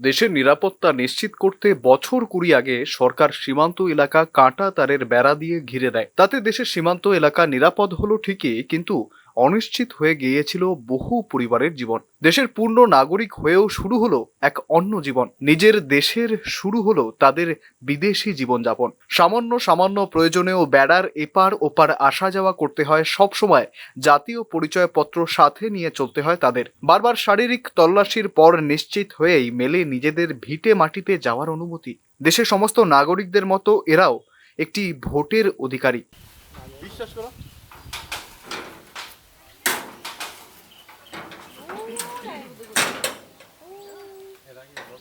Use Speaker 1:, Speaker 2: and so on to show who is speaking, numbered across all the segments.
Speaker 1: দেশের নিরাপত্তা নিশ্চিত করতে বছর কুড়ি আগে সরকার সীমান্ত এলাকা কাঁটা তারের বেড়া দিয়ে ঘিরে দেয়। তাতে দেশের সীমান্ত এলাকা নিরাপদ হলো ঠিকই, কিন্তু অনিশ্চিত হয়ে গিয়েছিল বহু পরিবারের জীবন। দেশের পূর্ণ নাগরিক হয়েও শুরু হলো এক অন্য জীবন। নিজের দেশের শুরু হলো তাদের বিদেশি জীবনযাপন। সামান্য সামান্য প্রয়োজনেও বেড়ার এপার ওপার আসা যাওয়া করতে হয় সব সময় জাতীয় পরিচয়পত্র সাথে নিয়ে চলতে হয় তাদের। বারবার শারীরিক তল্লাশির পর নিশ্চিত হয়েই মেলে নিজেদের ভিটে মাটিতে যাওয়ার অনুমতি। দেশের সমস্ত নাগরিকদের মতো এরাও একটি ভোটের অধিকারী। বিশ্বাস করো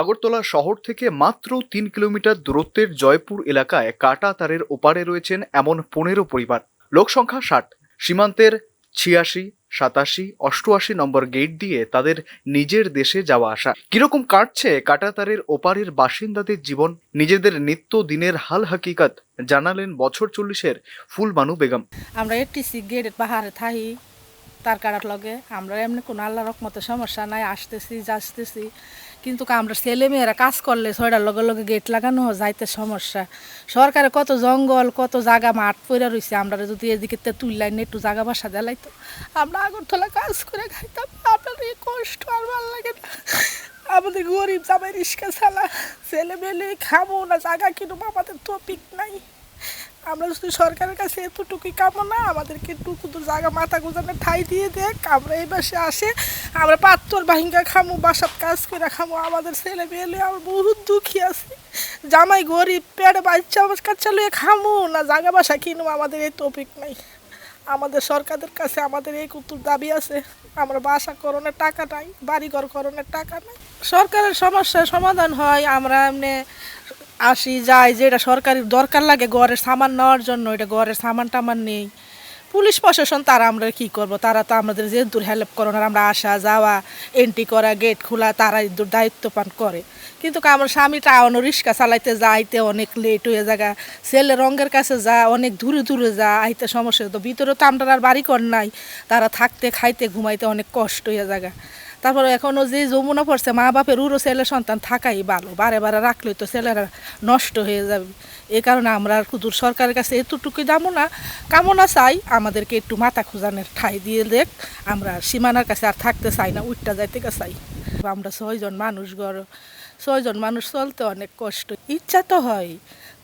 Speaker 1: আগরতলা শহর থেকে মাত্র তিন কিলোমিটার দূরত্বের জয়পুর এলাকায় কাটা তারের ওপারে রয়েছেন এমন পনেরো পরিবার। লোকসংখ্যা ষাট। সীমান্তের ছিয়াশি, সাতাশি, অষ্টআশি নম্বর গেট দিয়ে তাদের নিজের দেশে যাওয়া আসা। কীরকম কাটছে কাটাতারের ওপারের বাসিন্দাদের জীবন? নিজেদের নিত্য দিনের হাল হাকিকাত জানালেন বছর চল্লিশের ফুলবানু বেগম।
Speaker 2: আমরা এটিসি গেট পাহাড়ে থাই, তার কাটার লগে। আমরা এমনি কোনো আল্লাহ রকমতে সমস্যা নাই, আসতেছি, যাচ্তেছি। কিন্তু আমরা ছেলে মেয়েরা কাজ করলে ছয়টার লগে লগে গেট লাগানো যাইতে সমস্যা। সরকারে কত জঙ্গল, কত জায়গা মাঠ পড়ে রয়েছে আমরা যদি এদিকে তুললাই একটু জায়গা বাসা দেলাইতো, আমরা আগরতলা কাজ করে খাইতাম, আপনার এই কষ্ট আর ভালো লাগে না। আমাদের গরিব জামাই রিক্সা চালা ছেলে মেলে খাব না জায়গা কিনুম, আমাদের টপিক নাই। আমরা শুধু সরকারের কাছে এতটুকুই কামনা, আমাদেরকে কুতুর জায়গা মাথা গোজানো ঠাই দিয়ে দেখ, আমরা এই বাসে আসে, আমরা পাত্তর বাহিঙ্গা খামু, বাসাত কাজ করে খামু, আমাদের ছেলে মেয়ে আমার বহুত দুঃখী আছে। জামাই গরিব, পেটে বাচ্চা কাছে লুয়ে খামু, না জায়গা বাসা কিনু আমাদের এই টপিক নাই। আমাদের সরকারের কাছে আমাদের এই কুতুর দাবি আছে, আমরা বাসা করণের টাকা নাই, বাড়িঘর করণের টাকা নাই। সরকারের সমস্যার সমাধান হয়, আমরা এমনি আসি, যাই যেটা সরকারি দরকার লাগে ঘরের সামান নেওয়ার জন্য, এটা ঘরের সামান টামান নেই। পুলিশ প্রশাসন, তারা আমরা কি করব? তারা তো আমাদের যে দূর হেল্প না, আমরা আসা, যাওয়া এন্ট্রি করা গেট খোলা তারা দূর দায়িত্ব পান করে। কিন্তু আমার স্বামীটা অন্য রিক্সা চালাইতে যাইতে অনেক লেট হয়ে জায়গা। ছেলে রঙের কাছে যা, অনেক দূরে দূরে যা, আইতে সমস্যা। তো ভিতরে তো আমরা আর বাড়ি কর নাই। তারা থাকতে, খাইতে, ঘুমাইতে অনেক কষ্ট হয়ে জায়গা। তারপরে এখনও যে যমুনা পড়ছে, মা বাপের উড়ো ছেলে সন্তান থাকাই ভালো। বারে বারে রাখলেই তো ছেলেরা নষ্ট হয়ে যাবে। এই কারণে আমরা আর কুদুর সরকারের কাছে এতটুকুই যাব না কামনা চাই। আমাদেরকে একটু মাথা খুঁজানের ঠাই দিয়ে দেখ। আমরা সীমানার কাছে আর থাকতে চাই না উঠটা যাইতে চাই। আমরা ছয়জন মানুষ গড়, ছয়জন মানুষ চলতে অনেক কষ্ট। ইচ্ছা তো হয়।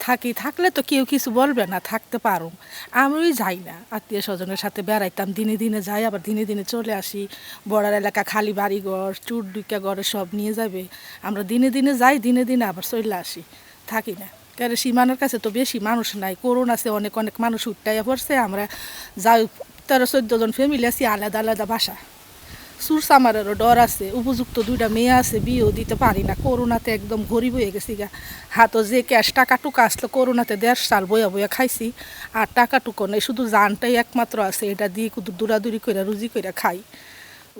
Speaker 2: থাকি, থাকলে তো কেউ কিছু বলবে না, থাকতে পারো আমি যাই না, আত্মীয় স্বজনের সাথে বেড়াইতাম, দিনে দিনে যাই, আবার দিনে দিনে চলে আসি। বড়ার এলাকা, খালি বাড়িঘর, চুর দুইকা ঘরে সব নিয়ে যাবে আমরা দিনে দিনে যাই, দিনে দিনে আবার চলে আসি। থাকি না। কারণ সীমানার কাছে তো বেশি মানুষ নাই। করোনা আছে অনেক অনেক মানুষ উঠটাইয়া পড়ছে। আমরা যাই, তেরো, চোদ্দ জন ফ্যামিলি আছি, আলাদা আলাদা বাসা। সুর সামারেরও ডর আছে, উপযুক্ত দুইটা মেয়ে আছে, বিয়েও দিতে পারি না, করোনাতে একদম গরিব হয়ে গেছি গা। হাতও যে ক্যাশ টাকা টুকা আসলো, করোনাতে দেড় সাল বয়া বয়া খাইছি, আর টাকা টুকো নেই, শুধু জানটাই একমাত্র আছে, এটা দিয়ে কুদু দূরাদূরি করে রুজি করে খাই।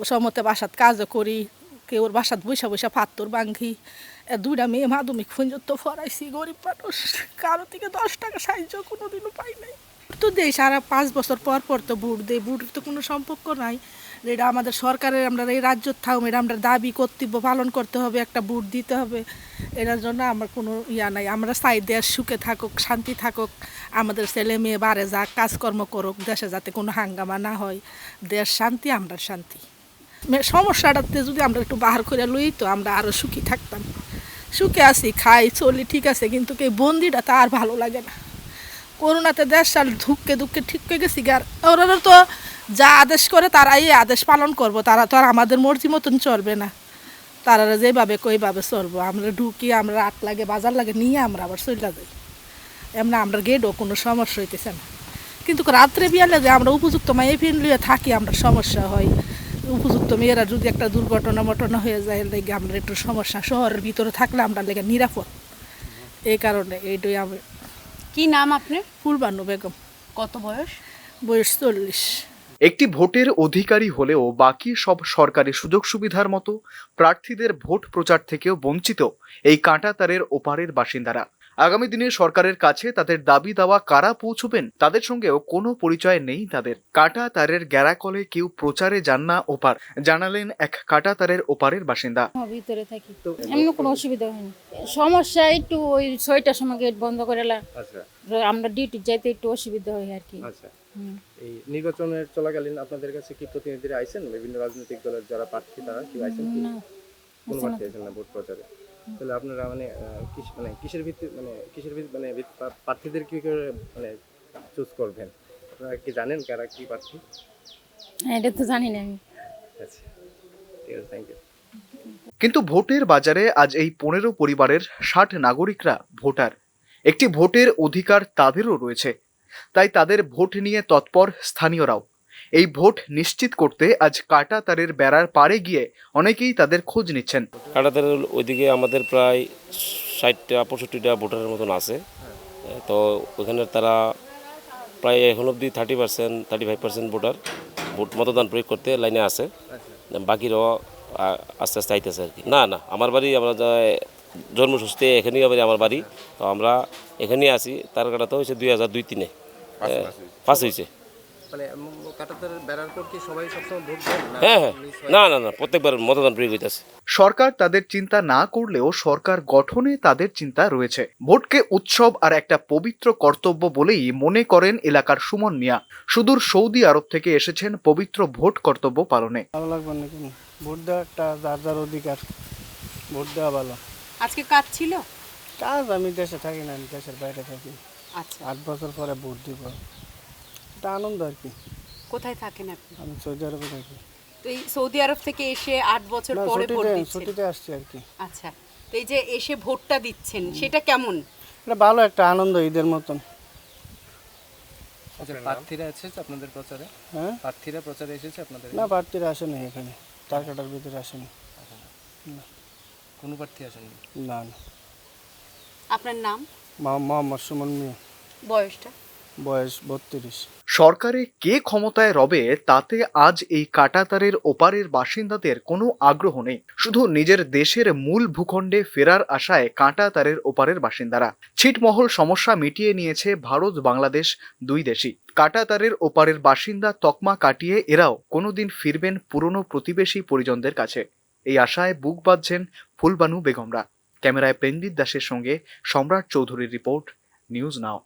Speaker 2: সমতে বাসাত কাজও করি কেউ ওর বাসাত বৈশা বৈশা পাত্তর বাঙ্গি দুইটা মেয়ে মাধ্যমিক খুঁজত ফরাইছি গরিব মানুষ, কারও থেকে দশ টাকা সাহায্য কোনোদিনও পাই নাই। তো দেই সারা পাঁচ বছর পর পর তো বুট দেয়, ভোটের তো কোনো সম্পর্ক নাই। এটা আমাদের সরকারের, আমরা এই রাজ্য থাকুম এটা আমরা দাবি, কর্তব্য পালন করতে হবে, একটা ভোট দিতে হবে। এটার জন্য আমার কোনো ইয়া নাই। আমরা চাই দেশ সুখে থাকুক, শান্তি থাকুক, আমাদের ছেলে মেয়ে বারে যাক, কাজকর্ম করুক, দেশে যাতে কোনো হাঙ্গামা না হয়। দেশ শান্তি, আমরা শান্তি। সমস্যাটাতে যদি আমরা একটু বাহার করে লই তো আমরা আরও সুখী থাকতাম। সুখে আছি, খাই, চলি, ঠিক আছে, কিন্তু এই বন্দিটা তা আর ভালো লাগে না। করোনাতে দেশ সাল ধুককে ধুককে ঠিক হয়ে গেছি আর ওরা তো যা আদেশ করে তারাই এই আদেশ পালন করব। তারা তো আর আমাদের মর্জি মতন চলবে না। তারা যেভাবে কইভাবে চলবো। আমরা ঢুকি আমরা আট লাগে বাজার লাগে নিয়ে আমরা আবার চলে যাই। এমনি আমরা গেটও কোনো সমস্যা হইতেছে না। কিন্তু রাত্রে বিয়ালে যে আমরা উপযুক্ত মায়ে ফিনলিয়ে থাকি আমরা সমস্যা হয়। উপযুক্ত মেয়েরা যদি একটা দুর্ঘটনা মটনা হয়ে যায় লেগে আমরা একটু সমস্যা। শহরের ভিতরে থাকলে আমরা লেগে নিরাপদ। এই কারণে এইটাই আমি
Speaker 3: কি নাম আপনার?
Speaker 2: ফুলবানু বেগম।
Speaker 3: কত বয়স?
Speaker 2: বয়স চল্লিশ।
Speaker 1: একটি ভোটের অধিকারী হলেও বাকি সব সরকারি সুযোগ সুবিধার মতো প্রার্থীদের ভোট প্রচার থেকেও বঞ্চিত এই কাঁটাতারের ওপারের বাসিন্দারা। আগামী দিনে সরকারের কাছে তাদের দাবি দাওয়া কারা পৌঁছবেন তাদের সঙ্গেও কোনো পরিচয় নেই তাদের। কাটা তারের গ্যারাকলে কেউ প্রচারে যান না ওপার। জানালেন এক কাঁটা তারের ওপারের বাসিন্দা।
Speaker 4: ভিতরে থাকি। এমনি কোনো অসুবিধা হয়নি। সমস্যা একটু ওই ছয়টার সময় গেট বন্ধ করে।
Speaker 5: আচ্ছা।
Speaker 4: আমরা ডিউটি যাইতে একটু অসুবিধা হয় আর কি।
Speaker 5: আচ্ছা। এই নির্বাচনের চলাকালীন আপনাদের কাছে কি প্রতিনিধিরা আইছেন? বিভিন্ন রাজনৈতিক দলের যারা প্রার্থী তারা কি আইছেন কি?
Speaker 4: না।
Speaker 5: কোন প্রার্থী আইছেন না ভোট প্রচারে? তাহলে আপনারা মানে মানে কিসের ভিত্তি মানে কিসের ভিত্তি মানে প্রার্থীদের কি করে মানে চুজ করবেন? আপনারা কি জানেন কারা কি প্রার্থী?
Speaker 4: হ্যাঁ, এটা তো জানি না আমি।
Speaker 5: আচ্ছা ঠিক আছে থ্যাংক ইউ
Speaker 1: কিন্তু ভোটের বাজারে আজ এই পনেরো পরিবারের ষাট নাগরিকরা ভোটার। একটি ভোটের অধিকার তাদেরও রয়েছে। তাই তাদের ভোট নিয়ে তৎপর স্থানীয়রাও। এই ভোট নিশ্চিত করতে আজ কাটা তারের বেড়ার পাড়ে গিয়ে অনেকেই তাদের খোঁজ নিচ্ছেন।
Speaker 6: কাটাতারের ওইদিকে আমাদের প্রায় ষাটটা পঁয়ষট্টিটা ভোটারের মতন আছে। তো ওখানে তারা প্রায় এখন অবধি thirty percent thirty five percent voter vote মতদান প্রয়োগ করতে লাইনে আছে। বাকিরাও আস্তে আস্তে আইতেছে আর কি। না না আমার বাড়ি আমরা যা- জন্মসূত্রে এখানেই বাড়ি আমার বাড়ি। তো আমরা এখানেই আছি। তার কাটা তো হয়েছে দুই হাজার দুই তিনে। পাস হয়েছে।
Speaker 5: মানে কাটাতারের বেড়ার পর কি সবাই সবসময় ভোট দেন
Speaker 6: হ্যাঁ হ্যাঁ। না না না প্রত্যেকবার মতদান প্রয়োগ হইতেছে।
Speaker 1: সরকার তাদের চিন্তা না করলেও সরকার গঠনে তাদের চিন্তা রয়েছে। ভোটকে উৎসব আর একটা পবিত্র কর্তব্য বলেই মনে করেন এলাকার সুমন মিয়া। সুদূর সৌদি আরব থেকে এসেছেন পবিত্র ভোট কর্তব্য পালনে।
Speaker 7: ভালো লাগবে না কেন ভোট দেওয়া একটা যার যার অধিকার। ভোট দেওয়া ভালো।
Speaker 3: আজকে কাজ ছিল?
Speaker 7: কাজ আমি দেশে থাকি না আমি দেশের বাইরে থাকি।
Speaker 3: আচ্ছা।
Speaker 7: আট বছর পরে ভোট দিব। এটা আনন্দ আর কি।
Speaker 3: কোথায় থাকেন আপনি?
Speaker 7: আমি সৌদি আরবে থাকি।
Speaker 3: তো এই সৌদি আরব থেকে এসে আট বছর
Speaker 7: না
Speaker 3: পরে ভোট
Speaker 7: ছুটিতে
Speaker 3: দিচ্ছেন।
Speaker 7: ছুটিতে আসছি আর কি।
Speaker 3: আচ্ছা তো এই যে এসে ভোটটা দিচ্ছেন সেটা কেমন?
Speaker 7: এটা ভালো একটা আনন্দ ঈদের মতন।
Speaker 5: আচ্ছা প্রার্থীরা এসেছে আপনাদের প্রচারে?
Speaker 7: হ্যাঁ?
Speaker 5: প্রার্থীরা প্রচারে এসেছে আপনাদের?
Speaker 7: না প্রার্থীরা আসেনি এখানে। তার কাটার ভিতরে আসেনি।
Speaker 5: কোনো প্রার্থী আসেনি?
Speaker 7: না না।
Speaker 3: আপনার নাম?
Speaker 7: মা- মোহাম্মদ সুমন মিয়া।
Speaker 3: বয়সটা?
Speaker 7: বয়স বত্রিশ।
Speaker 1: সরকারে কে ক্ষমতায় রবে তাতে আজ এই কাটাতারের ওপারের বাসিন্দাদের কোনো আগ্রহ নেই। শুধু নিজের দেশের মূল ভূখণ্ডে ফেরার আশায় কাঁটাতারের ওপারের বাসিন্দারা। ছিটমহল সমস্যা মিটিয়ে নিয়েছে ভারত বাংলাদেশ দুই দেশই। কাটাতারের ওপারের বাসিন্দা তকমা কাটিয়ে এরাও কোনোদিন ফিরবেন পুরনো প্রতিবেশী পরিজনদের কাছে। এই আশায় বুক বাঁধছেন ফুলবানু বেগমরা। ক্যামেরায় প্রেমজিৎ দাসের সঙ্গে সম্রাট চৌধুরীর রিপোর্ট, নিউজ নাও।